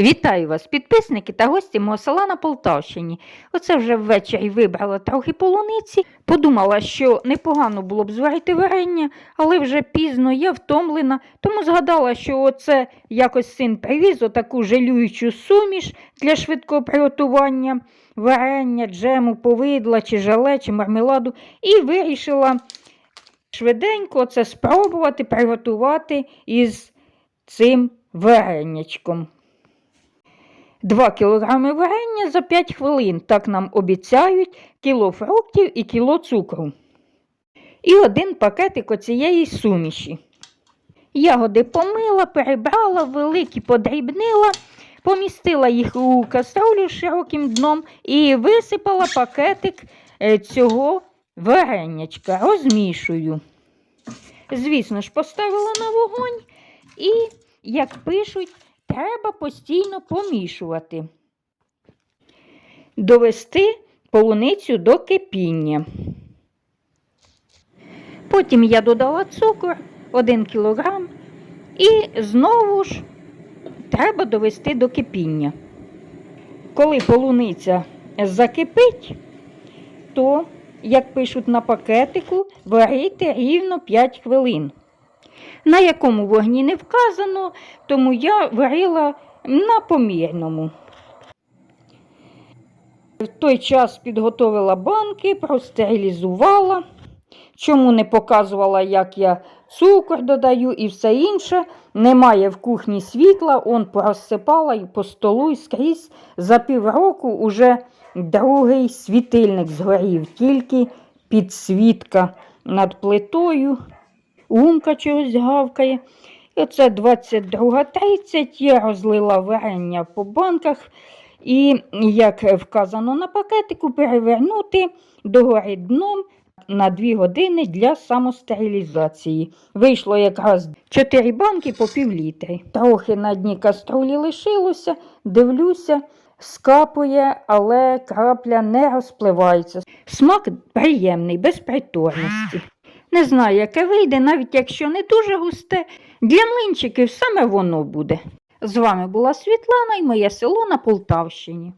Вітаю вас, підписники та гості мого села на Полтавщині. Оце вже ввечері вибрала трохи полуниці. Подумала, що непогано було б зварити варення, але вже пізно я втомлена, тому згадала, що оце якось син привіз отаку жалюючу суміш для швидкого приготування варення, джему, повидла, чи жале, чи мармеладу, і вирішила швиденько це спробувати приготувати із цим варенячком. 2 кілограми варення за 5 хвилин, так нам обіцяють, кіло фруктів і кіло цукру. І один пакетик оцієї суміші. Ягоди помила, перебрала, великі подрібнила, помістила їх у каструлю з широким дном і висипала пакетик е, цього варенячка, розмішую. Звісно ж, поставила на вогонь і, як пишуть, треба постійно помішувати. Довести полуницю до кипіння. Потім я додала цукор 1 кг і знову ж треба довести до кипіння. Коли полуниця закипить, то, як пишуть на пакетику, варити рівно 5 хвилин. На якому вогні не вказано, тому я варила на помірному. В той час підготовила банки, простерилізувала. Чому не показувала, як я цукор додаю і все інше. Немає в кухні світла, он порозсипала і по столу і скрізь. За півроку уже другий світильник згорів, тільки підсвітка над плитою. Умка чогось гавкає. І оце 22.30 я розлила варення по банках. І, як вказано на пакетику, перевернути догори дном на 2 години для самостерилізації. Вийшло якраз 4 банки по пів літри. Трохи на дні каструлі лишилося, дивлюся, скапує, але крапля не розпливається. Смак приємний, без приторності. Не знаю, яке вийде, навіть якщо не дуже густе, для млинчиків саме воно буде. З вами була Світлана і моє село на Полтавщині.